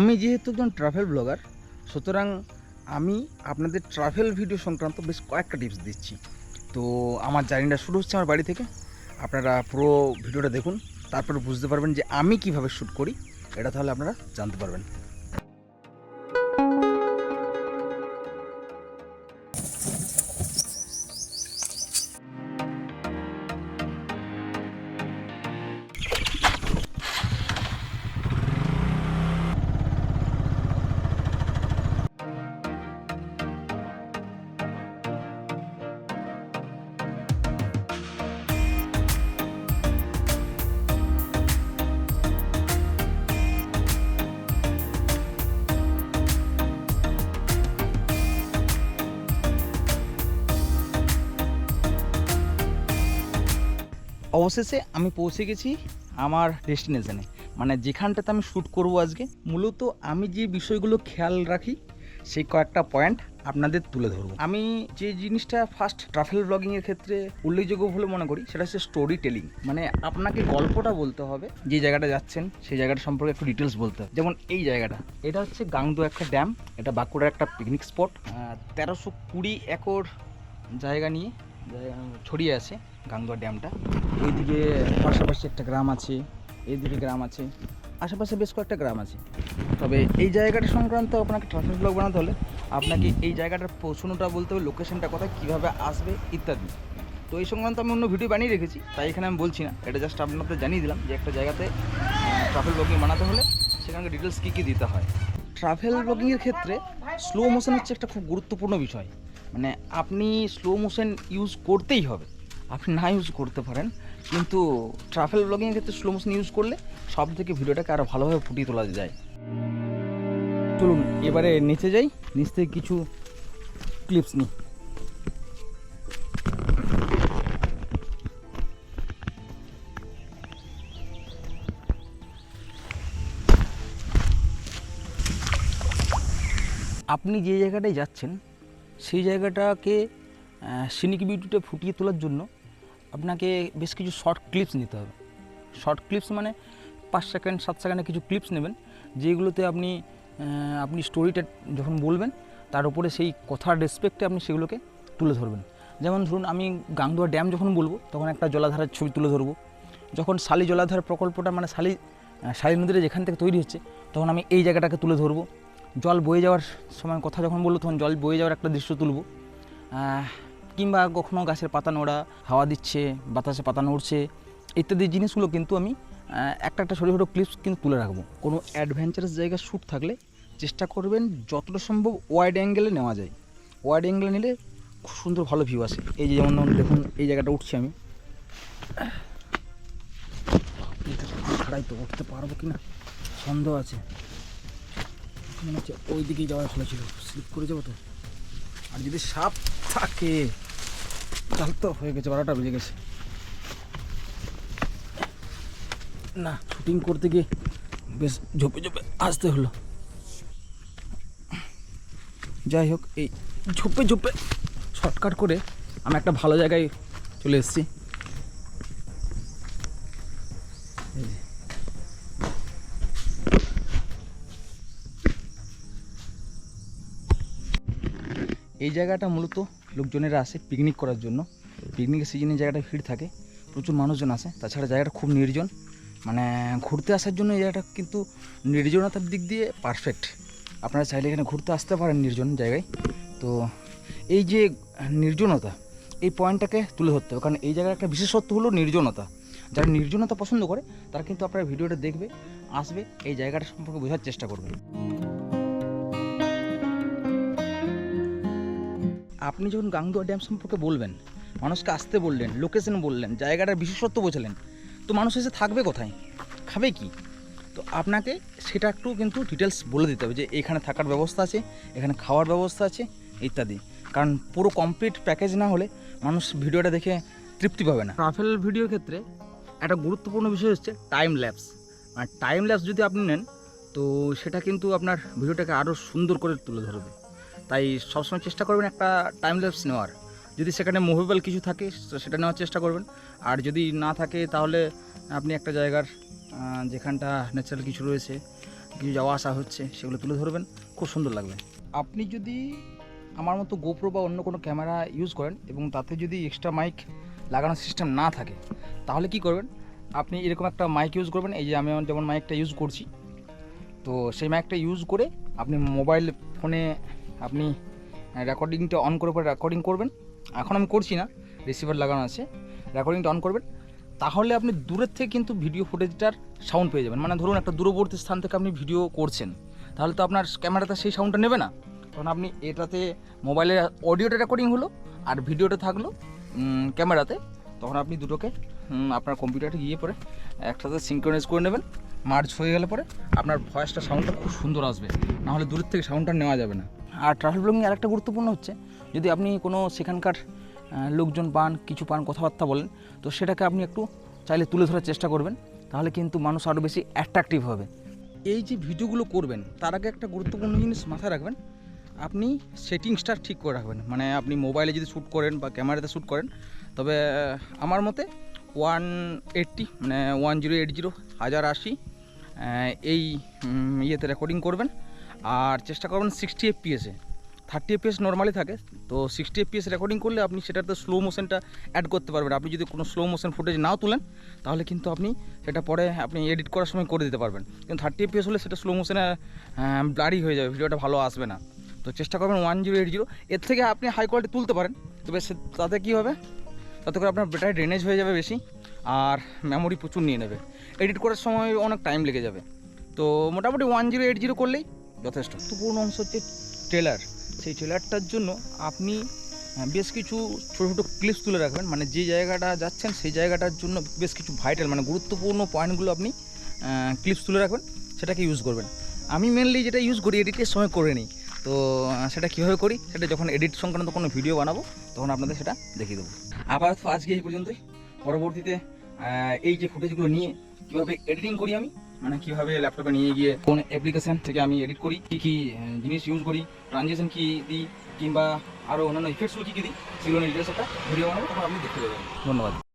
আমি যেহেতু একজন ট্রাভেল ব্লগার সুতরাং আমি আপনাদের ট্রাভেল ভিডিও সংক্রান্ত বেশ কয়েকটা টিপস দিচ্ছি। তো আমার জার্নিটা শুরু হচ্ছে আমার বাড়ি থেকে। আপনারা পুরো ভিডিওটা দেখুন, তারপরে বুঝতে পারবেন যে আমি কীভাবে শ্যুট করি, এটা তাহলে আপনারা জানতে পারবেন। অবশেষে আমি পৌঁছে গেছি আমার ডেস্টিনেশনে মানে যেখানটাতে আমি শ্যুট করব আজকে, মূলত আমি যে বিষয়গুলো খেয়াল রাখি, সেই কয়েকটা পয়েন্ট আপনাদের তুলে ধরবো। আমি যে জিনিসটা ফার্স্ট ট্রাভেল ব্লগিংয়ের ক্ষেত্রে উল্লেখযোগ্য বলে মনে করি, সেটা হচ্ছে স্টোরি টেলিং মানে আপনাকে গল্পটা বলতে হবে, যে জায়গাটা যাচ্ছেন, সেই জায়গাটা সম্পর্কে একটু ডিটেলস বলতে হবে। যেমন এই জায়গাটা, এটা হচ্ছে গাংদু একটা ড্যাম এটা বাঁকুড়ার একটা পিকনিক স্পট তেরোশো কুড়ি একর জায়গা নিয়ে ছড়িয়ে আছে গাংদুয়া ড্যামটা। এইদিকে পাশাপাশি একটা গ্রাম আছে, এইদিকে গ্রাম আছে, আশেপাশে বেশ কয়েকটা গ্রাম আছে। তবে এই জায়গাটা সংক্রান্ত আপনাকে ট্রাভেল ব্লগ বানাতে হলে আপনাকে এই জায়গাটার পৌঁছানোটা বলতে হবে, লোকেশনটা কোথায়, কীভাবে আসবে ইত্যাদি। তো এই সংক্রান্ত আমি অন্য ভিডিও বানিয়ে রেখেছি, তাই এখানে আমি বলছি না। এটা জাস্ট আপনাদের জানিয়ে দিলাম যে একটা জায়গাতে ট্রাভেল ব্লগিং বানাতে হলে সেখানকার ডিটেলস কী কী দিতে হয়। ট্রাভেল ব্লগিংয়ের ক্ষেত্রে স্লো মোশন হচ্ছে একটা খুব গুরুত্বপূর্ণ বিষয়। মানে আপনি স্লো মোশন ইউজ করতেই হবে। আপনি না ইউজ করতে পারেন, কিন্তু ট্রাভেল ব্লগিংয়ের ক্ষেত্রে স্লো মোশন ইউজ করলে সব থেকে ভিডিওটাকে আরও ভালোভাবে ফুটিয়ে তোলা যায়। চলুন, এবারে নিচে যাই, নিচ থেকে কিছু ক্লিপস নিই। আপনি যে জায়গাটায় যাচ্ছেন সেই জায়গাটাকে সিনিক বিউটিটা ফুটিয়ে তোলার জন্য আপনাকে বেশ কিছু শর্ট ক্লিপস নিতে হবে। শর্ট ক্লিপস মানে পাঁচ সেকেন্ড সাত সেকেন্ডের কিছু ক্লিপস নেবেন, যেগুলোতে আপনি আপনি স্টোরিটা যখন বলবেন, তার উপরে সেই কথার রেসপেক্টে আপনি সেগুলোকে তুলে ধরবেন। যেমন ধরুন, আমি গাংদুয়া ড্যাম যখন বলব, তখন একটা জলাধারের ছবি তুলে ধরবো। যখন শালি জলাধার প্রকল্পটা মানে শালি শালি নদীটা যেখান থেকে তৈরি হচ্ছে, তখন আমি এই জায়গাটাকে তুলে ধরবো। জল বয়ে যাওয়ার সময় কথা যখন বলব তখন জল বয়ে যাওয়ার একটা দৃশ্য তুলব। কিংবা কখনো গাছের পাতা নোড়া, হাওয়া দিচ্ছে, বাতাসে পাতা নড়ছে, ইত্যাদি জিনিসগুলো কিন্তু আমি একটা একটা ছোটো ছোটো ক্লিপস কিন্তু তুলে রাখব। কোনো অ্যাডভেঞ্চারাস জায়গা শ্যুট থাকলে চেষ্টা করবেন যতটা সম্ভব ওয়াইড অ্যাঙ্গেলে নেওয়া যায়। ওয়াইড অ্যাঙ্গেলে নিলে খুব সুন্দর ভালো ভিউ আসে। এই যে যেমন ধরুন, দেখুন, এই জায়গাটা উঠছি আমি। খাড়াই তো, উঠতে পারব কি না সন্দেহ আছে। মনে হচ্ছে ওই দিকেই যাওয়ার ভালো ছিল। স্লিপ করে যাব তো আর যদি সাপ থাকে, তাহলে তো হয়ে গেছে, বারোটা বেজে গেছে। না শুটিং করতে গিয়ে বেশ ঝোপে ঝোপে আসতে হলো। যাই হোক, এই ঝোপে ঝোপে শর্টকাট করে আমি একটা ভালো জায়গায় চলে এসেছি। এই জায়গাটা মূলত লোকজনেরা আসে পিকনিক করার জন্য। পিকনিকের সিজনে জায়গাটা ভিড় থাকে, প্রচুর মানুষজন আসে। তাছাড়া জায়গাটা খুব নির্জন। মানে ঘুরতে আসার জন্য এই জায়গাটা কিন্তু নির্জনতার দিক দিয়ে পারফেক্ট আপনারা চাইলে এখানে ঘুরতে আসতে পারেন নির্জন জায়গায়। তো এই যে নির্জনতা, এই পয়েন্টটাকে তুলে ধরতে হবে। কারণ এই জায়গার একটা বিশেষত্ব হলো নির্জনতা। যারা নির্জনতা পছন্দ করে, তারা কিন্তু আপনার ভিডিওটা দেখবে, আসবে, এই জায়গাটা সম্পর্কে বোঝার চেষ্টা করবে। আপনি যখন গাংদুয়া ড্যাম সম্পর্কে বলবেন, মানুষকে আসতে বললেন লোকেশন বললেন, জায়গাটার বিশেষত্ব বোঝালেন, তো মানুষ এসে থাকবে কোথায়? খাবে কি? তো আপনাকে সেটা একটু কিন্তু ডিটেলস বলে দিতে হবে যে এখানে থাকার ব্যবস্থা আছে, এখানে খাওয়ার ব্যবস্থা আছে, ইত্যাদি। কারণ পুরো কমপ্লিট প্যাকেজ না হলে মানুষ ভিডিওটা দেখে তৃপ্তি পাবে না। ট্রাভেল ভিডিওর ক্ষেত্রে একটা গুরুত্বপূর্ণ বিষয় হচ্ছে টাইম ল্যাপস আর টাইম ল্যাপস যদি আপনি নেন, তো সেটা কিন্তু আপনার ভিডিওটাকে আরও সুন্দর করে তুলে ধরবে। তাই সবসময় চেষ্টা করবেন একটা টাইম ল্যাপস নেওয়ার। যদি সেখানে মুভেবল কিছু থাকে সেটা নেওয়ার চেষ্টা করবেন। আর যদি না থাকে, তাহলে আপনি একটা জায়গার যেখানটা ন্যাচারাল কিছু রয়েছে, কিছু যাওয়া আসা হচ্ছে, সেগুলো তুলে ধরবেন। খুব সুন্দর লাগবে। আপনি যদি আমার মতো গোপ্রো বা অন্য কোনো ক্যামেরা ইউজ করেন এবং তাতে যদি এক্সট্রা মাইক লাগানোর সিস্টেম না থাকে, তাহলে কি করবেন? আপনি এরকম একটা মাইক ইউজ করবেন, এই যে আমি যেমন মাইকটা ইউজ করছি। তো সেই মাইকটা ইউজ করে আপনি মোবাইল ফোনে আপনি রেকর্ডিংটা অন করে পরে রেকর্ডিং করবেন। এখন আমি করছি না রিসিভার লাগানো আছে। রেকর্ডিংটা অন করবেন। তাহলে আপনি দূরের থেকে কিন্তু ভিডিও ফুটেজটার সাউন্ড পেয়ে যাবেন। মানে ধরুন একটা দূরবর্তী স্থান থেকে আপনি ভিডিও করছেন। তাহলে তো আপনার ক্যামেরাতে সেই সাউন্ডটা নেবে না। তখন আপনি এটাতে মোবাইলে অডিওটা রেকর্ডিং হলো আর ভিডিওটা থাকল ক্যামেরাতে তখন আপনি দুটোকে আপনার কম্পিউটারে গিয়ে পরে একসাথে সিঙ্ক্রোনাইজ করে নেবেন। মার্চ হয়ে গেলে পরে আপনার ভয়েসটা সাউন্ডটা খুব সুন্দর আসবে। নাহলে দূরের থেকে সাউন্ডটা নেওয়া যাবে না। আর ট্রাভেল ব্লগিং আরেকটা গুরুত্বপূর্ণ হচ্ছে, যদি আপনি কোনো সেখানকার লোকজন পান, কিছু পান, কথাবার্তা বলেন, তো সেটাকে আপনি একটু চাইলে তুলে ধরার চেষ্টা করবেন, তাহলে কিন্তু মানুষ আরও বেশি অ্যাট্রাকটিভ হবে। এই যে ভিডিওগুলো করবেন, তার আগে একটা গুরুত্বপূর্ণ জিনিস মাথায় রাখবেন, আপনি সেটিংসটা ঠিক করে রাখবেন। মানে আপনি মোবাইলে যদি শ্যুট করেন বা ক্যামেরাতে শ্যুট করেন, তবে আমার মতে ওয়ান এইটটি মানে ওয়ান জিরো এইট জিরো, হাজার আশি এই ইয়েতে রেকর্ডিং করবেন। আর চেষ্টা করবেন সিক্সটি এফপিএসে থার্টি এফপিএস নর্মালি থাকে, তো সিক্সটি এফপিএস রেকর্ডিং করলে আপনি সেটাতে স্লো মোশনটা অ্যাড করতে পারবেন। আপনি যদি কোনো স্লো মোশন ফুটেজ নাও তুলেন, তাহলে কিন্তু আপনি সেটা পরে আপনি এডিট করার সময় করে দিতে পারবেন। কিন্তু থার্টি এফপিএস হলে সেটা স্লো মোশনে ব্লারি হয়ে যাবে ভিডিওটা ভালো আসবে না। তো চেষ্টা করবেন ওয়ান জিরো এইট জিরো এর থেকে আপনি হাই কোয়ালিটি তুলতে পারেন, তবে সে, তাতে কী হবে? তাতে করে আপনার ব্যাটারি ড্রেনেজ হয়ে যাবে বেশি, আর মেমোরি প্রচুর নিয়ে নেবে। এডিট করার সময় অনেক টাইম লেগে যাবে। তো মোটামুটি ওয়ান জিরো এইট জিরো করলেই যথেষ্ট। গুরুত্বপূর্ণ অংশ হচ্ছে ট্রেলার সেই ট্রেলারটার জন্য আপনি বেশ কিছু ছোটো ছোটো ক্লিপস তুলে রাখবেন। মানে যে জায়গাটা যাচ্ছেন, সেই জায়গাটার জন্য বেশ কিছু ভাইটাল মানে গুরুত্বপূর্ণ পয়েন্টগুলো আপনি ক্লিপস তুলে রাখবেন। সেটাকে ইউজ করবেন। আমি মেনলি যেটা ইউজ করি এডিটের সময় করে নিই। তো সেটা কীভাবে করি? সেটা যখন এডিট সংক্রান্ত কোনো ভিডিও বানাবো, তখন আপনাদের সেটা দেখিয়ে দেবো। আপাতত আজকে এই পর্যন্তই। পরবর্তীতে এই যে ফুটেজগুলো নিয়ে কীভাবে এডিটিং করি আমি মানে কীভাবে ল্যাপটপে নিয়ে গিয়ে কোন অ্যাপ্লিকেশন থেকে আমি এডিট করি, কী কী জিনিস ইউজ করি ট্রানজেকশন কী দিই, কিংবা আরও অন্যান্য ইফেক্টসগুলো কী কী দিই, সেগুলো ভিডিও বানাবো তখন আপনি দেখতে পাবেন। ধন্যবাদ।